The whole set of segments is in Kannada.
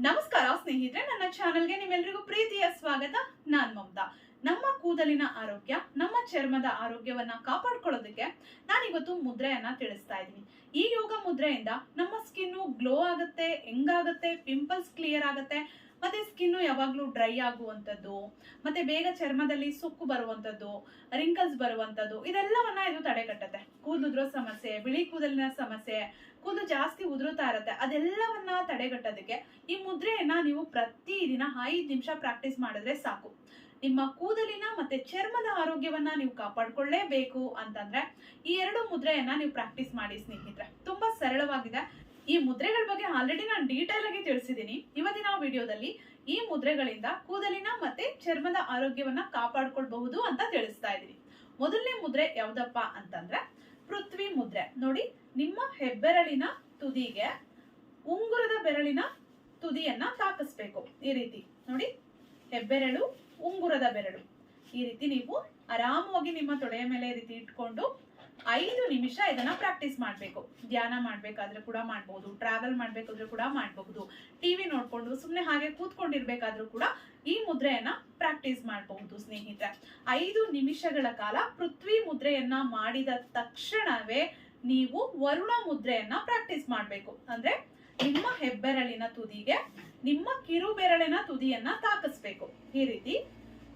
ನಮಸ್ಕಾರ, ಸ್ನೇಹಿತರೆ. ನನ್ನ ಚಾನೆಲ್ಗೆ ನಿಮ್ಮೆಲ್ಲರಿಗೂ ಪ್ರೀತಿಯ ಸ್ವಾಗತ. ನಾನ್ ಮಮತಾ. ನಮ್ಮ ಕೂದಲಿನ ಆರೋಗ್ಯ, ನಮ್ಮ ಚರ್ಮದ ಆರೋಗ್ಯವನ್ನ ಕಾಪಾಡ್ಕೊಳ್ಳೋದಕ್ಕೆ ನಾನಿವತ್ತು ಮುದ್ರೆಯನ್ನ ತಿಳಿಸ್ತಾ ಇದ್ದೀನಿ. ಈ ಯೋಗ ಮುದ್ರೆಯಿಂದ ನಮ್ಮ ಸ್ಕಿನ್ ಗ್ಲೋ ಆಗುತ್ತೆ, ಹೆಂಗಾಗುತ್ತೆ ಪಿಂಪಲ್ಸ್ ಕ್ಲಿಯರ್ ಆಗುತ್ತೆ. ಮತ್ತೆ ಸ್ಕಿನ್ ಯಾವಾಗ್ಲೂ ಡ್ರೈ ಆಗುವಂಥದ್ದು, ಮತ್ತೆ ಬೇಗ ಚರ್ಮದಲ್ಲಿ ಸುಕ್ಕು ಬರುವಂಥದ್ದು ರಿಂಕಲ್ಸ್ ಬರುವಂಥದ್ದು, ಇದೆಲ್ಲವನ್ನ ಇದು ತಡೆಗಟ್ಟುತ್ತೆ. ಕೂದಲುದ್ರೋ ಸಮಸ್ಯೆ, ಬಿಳಿ ಕೂದಲಿನ ಸಮಸ್ಯೆ, ಕೂದಲು ಜಾಸ್ತಿ ಉದುರುತ್ತಾ ಇರುತ್ತೆ, ಅದೆಲ್ಲವನ್ನ ತಡೆಗಟ್ಟೋದಕ್ಕೆ ಈ ಮುದ್ರೆಯನ್ನ ನೀವು ಪ್ರತಿದಿನ ಐದು ನಿಮಿಷ ಪ್ರಾಕ್ಟೀಸ್ ಮಾಡಿದ್ರೆ ಸಾಕು. ನಿಮ್ಮ ಕೂದಲಿನ ಮತ್ತೆ ಚರ್ಮದ ಆರೋಗ್ಯವನ್ನ ನೀವು ಕಾಪಾಡ್ಕೊಳ್ಳೇಬೇಕು ಅಂತಂದ್ರೆ ಈ ಎರಡು ಮುದ್ರೆಯನ್ನ ನೀವು ಪ್ರಾಕ್ಟೀಸ್ ಮಾಡಿ ಸ್ನೇಹಿತರೆ. ತುಂಬಾ ಸರಳವಾಗಿದೆ. ಈ ಮುದ್ರೆಗಳ ಬಗ್ಗೆ ಆಲ್ರೆಡಿ ನಾನು ಡೀಟೇಲ್ ಆಗಿ ತಿಳಿಸಿದ್ದೀನಿ. ಇವತ್ತಿನ ವಿಡಿಯೋದಲ್ಲಿ ಈ ಮುದ್ರೆಗಳಿಂದ ಕೂದಲಿನ ಮತ್ತೆ ಚರ್ಮದ ಆರೋಗ್ಯವನ್ನ ಕಾಪಾಡ್ಕೊಳ್ಬಹುದು ಅಂತ ತಿಳಿಸ್ತಾ ಇದ್ದೀನಿ. ಮೊದಲನೇ ಮುದ್ರೆ ಯಾವ್ದಪ್ಪ ಅಂತಂದ್ರೆ ಪೃಥ್ವಿ ಮುದ್ರೆ. ನೋಡಿ, ನಿಮ್ಮ ಹೆಬ್ಬೆರಳಿನ ತುದಿಗೆ ಉಂಗುರದ ಬೆರಳಿನ ತುದಿಯನ್ನ ತಾಕಿಸ್ಬೇಕು. ಈ ರೀತಿ. ನೋಡಿ, ಹೆಬ್ಬೆರಳು, ಉಂಗುರದ ಬೆರಳು. ಈ ರೀತಿ ನೀವು ಆರಾಮವಾಗಿ ನಿಮ್ಮ ತೊಡೆಯ ಮೇಲೆ ರೀತಿ ಇಟ್ಕೊಂಡು ಐದು ನಿಮಿಷ ಇದನ್ನ ಪ್ರಾಕ್ಟೀಸ್ ಮಾಡಬೇಕು. ಧ್ಯಾನ ಮಾಡ್ಬೇಕಾದ್ರೆ ಕೂಡ ಮಾಡ್ಬೋದು ಟ್ರಾವೆಲ್ ಮಾಡ್ಬೇಕಾದ್ರೆ ಕೂಡ ಮಾಡಬಹುದು. ಟಿವಿ ನೋಡ್ಕೊಂಡು ಸುಮ್ಮನೆ ಹಾಗೆ ಕೂತ್ಕೊಂಡಿರ್ಬೇಕಾದ್ರೂ ಕೂಡ ಈ ಮುದ್ರೆಯನ್ನ ಪ್ರಾಕ್ಟೀಸ್ ಮಾಡಬಹುದು ಸ್ನೇಹಿತರೆ. ಐದು ನಿಮಿಷಗಳ ಕಾಲ ಪೃಥ್ವಿ ಮುದ್ರೆಯನ್ನ ಮಾಡಿದ ತಕ್ಷಣವೇ ನೀವು ವರುಣ ಮುದ್ರೆಯನ್ನ ಪ್ರಾಕ್ಟೀಸ್ ಮಾಡಬೇಕು. ಅಂದ್ರೆ ನಿಮ್ಮ ಹೆಬ್ಬೆರಳಿನ ತುದಿಗೆ, ನಿಮ್ಮ ಕಿರುಬೆರಳಿನ ತುದಿಯನ್ನ ತಾಕಿಸ್ಬೇಕು. ಈ ರೀತಿ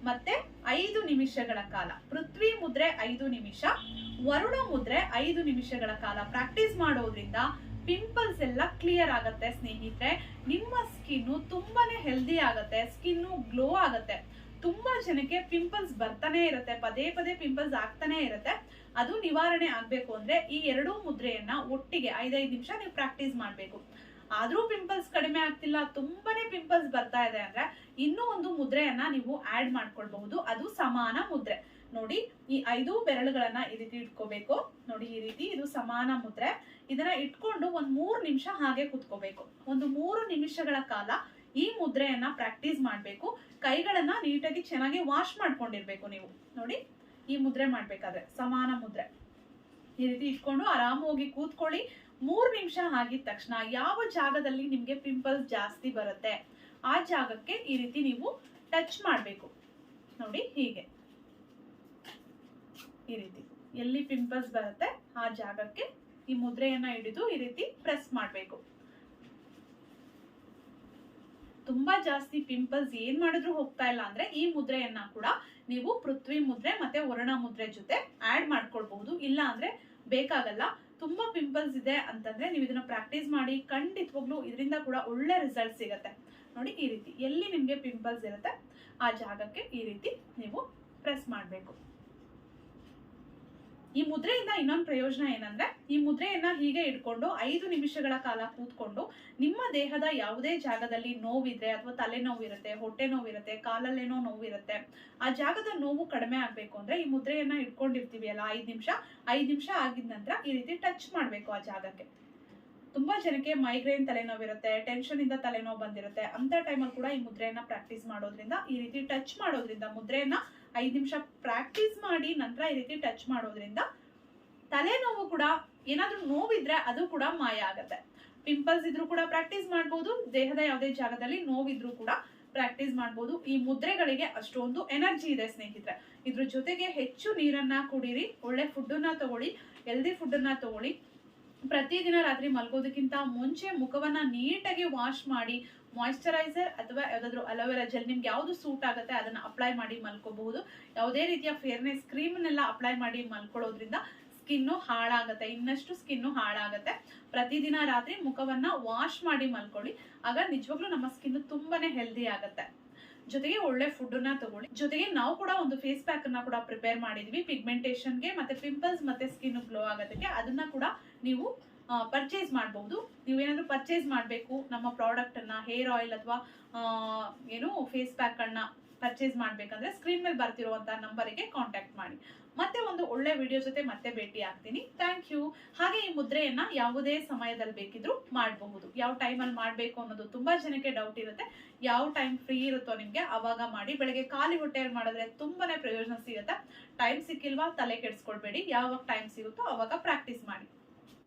ಮತ್ತೆ ಐದು ನಿಮಿಷಗಳ ಕಾಲ. ಪೃಥ್ವಿ ಮುದ್ರೆ ಐದು ನಿಮಿಷ, ವರುಣ ಮುದ್ರೆ ಐದು ನಿಮಿಷಗಳ ಕಾಲ. ಪ್ರಾಕ್ಟೀಸ್ ಮಾಡೋದ್ರಿಂದ ಪಿಂಪಲ್ಸ್ ಎಲ್ಲ ಕ್ಲಿಯರ್ ಆಗತ್ತೆ ಸ್ನೇಹಿತರೆ. ನಿಮ್ಮ ಸ್ಕಿನ್ ತುಂಬಾನೇ ಹೆಲ್ದಿ ಆಗತ್ತೆ ಸ್ಕಿನ್ ಗ್ಲೋ ಆಗತ್ತೆ. ತುಂಬಾ ಜನಕ್ಕೆ ಪಿಂಪಲ್ಸ್ ಬರ್ತಾನೆ ಇರುತ್ತೆ, ಪದೇ ಪದೇ ಪಿಂಪಲ್ಸ್ ಆಗ್ತಾನೆ ಇರುತ್ತೆ. ಅದು ನಿವಾರಣೆ ಆಗ್ಬೇಕು ಅಂದ್ರೆ ಈ ಎರಡೂ ಮುದ್ರೆಯನ್ನ ಒಟ್ಟಿಗೆ ಐದೈದು ನಿಮಿಷ ನೀವು ಪ್ರಾಕ್ಟೀಸ್ ಮಾಡ್ಬೇಕು. ಆದ್ರೂ ಪಿಂಪಲ್ಸ್ ಕಡಿಮೆ ಆಗ್ತಿಲ್ಲ ತುಂಬಾನೇ ಪಿಂಪಲ್ಸ್ ಬರ್ತಾ ಇದೆ ಅಂದ್ರೆ ಇನ್ನೂ ಒಂದು ಮುದ್ರೆಯನ್ನ ನೀವು ಆಡ್ ಮಾಡ್ಕೊಳ್ಬಹುದು. ಅದು ಸಮಾನ ಮುದ್ರೆ. ನೋಡಿ, ಈ ಐದು ಬೆರಳುಗಳನ್ನ ಈ ರೀತಿ ಇಟ್ಕೋಬೇಕು. ನೋಡಿ, ಈ ರೀತಿ ಇದು ಸಮಾನ ಮುದ್ರೆ. ಇದನ್ನ ಇಟ್ಕೊಂಡು ಒಂದ್ ಮೂರ್ ನಿಮಿಷ ಹಾಗೆ ಕುತ್ಕೋಬೇಕು. ಒಂದು ಮೂರು ನಿಮಿಷಗಳ ಕಾಲ ಈ ಮುದ್ರೆಯನ್ನ ಪ್ರಾಕ್ಟೀಸ್ ಮಾಡ್ಬೇಕು. ಕೈಗಳನ್ನ ನೀಟಾಗಿ ಚೆನ್ನಾಗಿ ವಾಶ್ ಮಾಡ್ಕೊಂಡಿರ್ಬೇಕು ನೀವು. ನೋಡಿ, ಈ ಮುದ್ರೆ ಮಾಡ್ಬೇಕಾದ್ರೆ ಸಮಾನ ಮುದ್ರೆ. ಈ ರೀತಿ ಇಟ್ಕೊಂಡು ಆರಾಮವಾಗಿ ಕೂತ್ಕೊಳ್ಳಿ. ಮೂರ್ ನಿಮಿಷ ಆಗಿದ ತಕ್ಷಣ ಯಾವ ಜಾಗದಲ್ಲಿ ನಿಮ್ಗೆ ಪಿಂಪಲ್ಸ್ ಜಾಸ್ತಿ ಬರುತ್ತೆ? ಆ ಜಾಗಕ್ಕೆ ಈ ರೀತಿ ನೀವು ಟಚ್ ಮಾಡ್ಬೇಕು. ನೋಡಿ ಹೀಗೆ. ಈ ರೀತಿ. ಎಲ್ಲಿ ಪಿಂಪಲ್ಸ್ ಬರುತ್ತೆ, ಆ ಜಾಗಕ್ಕೆ ಈ ಮುದ್ರೆಯನ್ನ ಹಿಡಿದು ಈ ರೀತಿ ಪ್ರೆಸ್ ಮಾಡ್ಬೇಕು. ತುಂಬಾ ಜಾಸ್ತಿ ಪಿಂಪಲ್ಸ್ ಏನ್ ಮಾಡಿದ್ರು ಹೋಗ್ತಾ ಇಲ್ಲ ಅಂದ್ರೆ ಈ ಮುದ್ರೆಯನ್ನ ಕೂಡ ನೀವು ಪೃಥ್ವಿ ಮುದ್ರೆ ಮತ್ತೆ ವರುಣ ಮುದ್ರೆ ಜೊತೆ ಆಡ್ ಮಾಡ್ಕೊಳ್ಬಹುದು. ಇಲ್ಲ ಅಂದ್ರೆ ಬೇಕಾಗಲ್ಲ. ತುಂಬಾ ಪಿಂಪಲ್ಸ್ ಇದೆ ಅಂತಂದ್ರೆ ನೀವು ಇದನ್ನ ಪ್ರಾಕ್ಟೀಸ್ ಮಾಡಿ ಖಂಡಿತವಾಗ್ಲೂ ಇದರಿಂದ ಕೂಡ ಒಳ್ಳೆ ರಿಸಲ್ಟ್ ಸಿಗತ್ತೆ. ನೋಡಿ ಈ ರೀತಿ ಎಲ್ಲಿ ನಿಮ್ಗೆ ಪಿಂಪಲ್ಸ್ ಇರುತ್ತೆ, ಆ ಜಾಗಕ್ಕೆ ಈ ರೀತಿ ನೀವು ಪ್ರೆಸ್ ಮಾಡಬೇಕು. ಈ ಮುದ್ರೆಯಿಂದ ಇನ್ನೊಂದು ಪ್ರಯೋಜನ ಏನಂದ್ರೆ, ಈ ಮುದ್ರೆಯನ್ನ ಹೀಗೆ ಇಟ್ಕೊಂಡು ಐದು ನಿಮಿಷಗಳ ಕಾಲ ಕೂತ್ಕೊಂಡು ನಿಮ್ಮ ದೇಹದ ಯಾವುದೇ ಜಾಗದಲ್ಲಿ ನೋವಿದ್ರೆ ಅಥವಾ ತಲೆನೋವು ಇರುತ್ತೆ ಹೊಟ್ಟೆ ನೋವಿರುತ್ತೆ ಕಾಲಲ್ಲೇನೋ ನೋವಿರುತ್ತೆ, ಆ ಜಾಗದ ನೋವು ಕಡಿಮೆ ಆಗ್ಬೇಕು ಅಂದ್ರೆ ಈ ಮುದ್ರೆಯನ್ನ ಇಟ್ಕೊಂಡಿರ್ತೀವಿ ಅಲ್ಲ, ಐದು ನಿಮಿಷ ಐದು ನಿಮಿಷ ಆಗಿದ ನಂತರ ಈ ರೀತಿ ಟಚ್ ಮಾಡ್ಬೇಕು ಆ ಜಾಗಕ್ಕೆ. ತುಂಬಾ ಜನಕ್ಕೆ ಮೈಗ್ರೇನ್ ತಲೆನೋವಿರುತ್ತೆ ಟೆನ್ಷನ್ ಇಂದ ತಲೆನೋವು ಬಂದಿರುತ್ತೆ. ಅಂತ ಟೈಮಲ್ಲಿ ಕೂಡ ಈ ಮುದ್ರೆಯನ್ನ ಪ್ರಾಕ್ಟೀಸ್ ಮಾಡೋದ್ರಿಂದ, ಈ ರೀತಿ ಟಚ್ ಮಾಡೋದ್ರಿಂದ, ಮುದ್ರೆಯನ್ನ ಐದು ನಿಮಿಷ ಪ್ರಾಕ್ಟೀಸ್ ಮಾಡಿ ನಂತರ ಈ ರೀತಿ ಟಚ್ ಮಾಡೋದ್ರಿಂದ ತಲೆನೋವು ಕೂಡ, ಏನಾದ್ರೂ ನೋವಿದ್ರೆ ಅದು ಕೂಡ ಮಾಯ ಆಗತ್ತೆ. ಪಿಂಪಲ್ಸ್ ಇದ್ರೂ ಕೂಡ ಪ್ರಾಕ್ಟೀಸ್ ಮಾಡ್ಬೋದು, ದೇಹದ ಯಾವುದೇ ಜಾಗದಲ್ಲಿ ನೋವಿದ್ರೂ ಕೂಡ ಪ್ರಾಕ್ಟೀಸ್ ಮಾಡ್ಬೋದು. ಈ ಮುದ್ರೆಗಳಿಗೆ ಅಷ್ಟೊಂದು ಎನರ್ಜಿ ಇದೆ ಸ್ನೇಹಿತರೆ. ಇದ್ರ ಜೊತೆಗೆ ಹೆಚ್ಚು ನೀರನ್ನ ಕುಡೀರಿ, ಒಳ್ಳೆ ಫುಡ್ಡನ್ನ ತಗೊಳ್ಳಿ ಹೆಲ್ದಿ ಫುಡ್ಡನ್ನ ತಗೊಳ್ಳಿ. ಪ್ರತಿದಿನ ರಾತ್ರಿ ಮಲಗೋದಕ್ಕಿಂತ ಮುಂಚೆ ಮುಖವನ್ನ ನೀಟಾಗಿ ವಾಶ್ ಮಾಡಿ ಮಾಯಿಶ್ಚರೈಸರ್ ಅಥವಾ ಯಾವ್ದಾದ್ರು ಅಲೋವೆರಾ ಜೆಲ್ ನಿಮ್ಗೆ ಯಾವುದು ಸೂಟ್ ಆಗುತ್ತೆ ಅದನ್ನ ಅಪ್ಲೈ ಮಾಡಿ ಮಲ್ಕೋಬಹುದು. ಯಾವುದೇ ರೀತಿಯ ಫೇರ್ನೆಸ್ ಕ್ರೀಮ್ನೆಲ್ಲ ಅಪ್ಲೈ ಮಾಡಿ ಮಲ್ಕೊಳ್ಳೋದ್ರಿಂದ ಸ್ಕಿನ್ನು ಹಾಳಾಗುತ್ತೆ, ಇನ್ನಷ್ಟು ಸ್ಕಿನ್ನು ಹಾಳಾಗುತ್ತೆ. ಪ್ರತಿದಿನ ರಾತ್ರಿ ಮುಖವನ್ನ ವಾಶ್ ಮಾಡಿ ಮಲ್ಕೊಳ್ಳಿ. ಆಗ ನಿಜವಾಗ್ಲೂ ನಮ್ಮ ಸ್ಕಿನ್ ತುಂಬಾನೇ ಹೆಲ್ದಿ ಆಗತ್ತೆ. ಜೊತೆಗೆ ಒಳ್ಳೆ ಫುಡ್ನ ತಗೊಳ್ಳಿ ಜೊತೆಗೆ ನಾವು ಕೂಡ ಒಂದು ಫೇಸ್ ಪ್ಯಾಕ್ ಅನ್ನ ಕೂಡ ಪ್ರಿಪೇರ್ ಮಾಡಿದ್ವಿ. ಪಿಗ್ಮೆಂಟೇಷನ್ಗೆ ಮತ್ತೆ ಪಿಂಪಲ್ಸ್ ಮತ್ತೆ ಸ್ಕಿನ್ ಗ್ಲೋ ಆಗೋದಕ್ಕೆ ಅದನ್ನ ಕೂಡ ನೀವು ಪರ್ಚೇಸ್ ಮಾಡಬಹುದು ನೀವೇನಾದ್ರು ಪರ್ಚೇಸ್ ಮಾಡಬೇಕು, ನಮ್ಮ ಪ್ರಾಡಕ್ಟ್ ಅನ್ನ ಹೇರ್ ಆಯಿಲ್ ಅಥವಾ ಏನು ಫೇಸ್ ಪ್ಯಾಕ್ ಅನ್ನ ಪರ್ಚೇಸ್ ಮಾಡ್ಬೇಕಂದ್ರೆ ಸ್ಕ್ರೀನ್ ಮೇಲೆ ಬರ್ತಿರುವಂತಹ ನಂಬರಿಗೆ ಕಾಂಟ್ಯಾಕ್ಟ್ ಮಾಡಿ. ಮತ್ತೆ ಒಂದು ಒಳ್ಳೆ ವಿಡಿಯೋ ಜೊತೆ ಮತ್ತೆ ಭೇಟಿ ಆಗ್ತೀನಿ. ಥ್ಯಾಂಕ್ ಯು ಹಾಗೆ ಈ ಮುದ್ರೆಯನ್ನ ಯಾವುದೇ ಸಮಯದಲ್ಲಿ ಬೇಕಿದ್ರು ಮಾಡಬಹುದು. ಯಾವ ಟೈಮಲ್ಲಿ ಮಾಡಬೇಕು ಅನ್ನೋದು ತುಂಬಾ ಜನಕ್ಕೆ ಡೌಟ್ ಇರುತ್ತೆ. ಯಾವ ಟೈಮ್ ಫ್ರೀ ಇರುತ್ತೋ ನಿಮ್ಗೆ ಅವಾಗ ಮಾಡಿ. ಬೆಳಗ್ಗೆ ಖಾಲಿ ಹೊಟ್ಟೆಯಲ್ಲಿ ಮಾಡಿದ್ರೆ ತುಂಬಾನೇ ಪ್ರಯೋಜನ ಸಿಗುತ್ತೆ. ಟೈಮ್ ಸಿಕ್ಕಿಲ್ವಾ? ತಲೆ ಕೆಡಿಸ್ಕೊಳ್ಬೇಡಿ. ಯಾವಾಗ ಟೈಮ್ ಸಿಗುತ್ತೋ ಅವಾಗ ಪ್ರಾಕ್ಟೀಸ್ ಮಾಡಿ.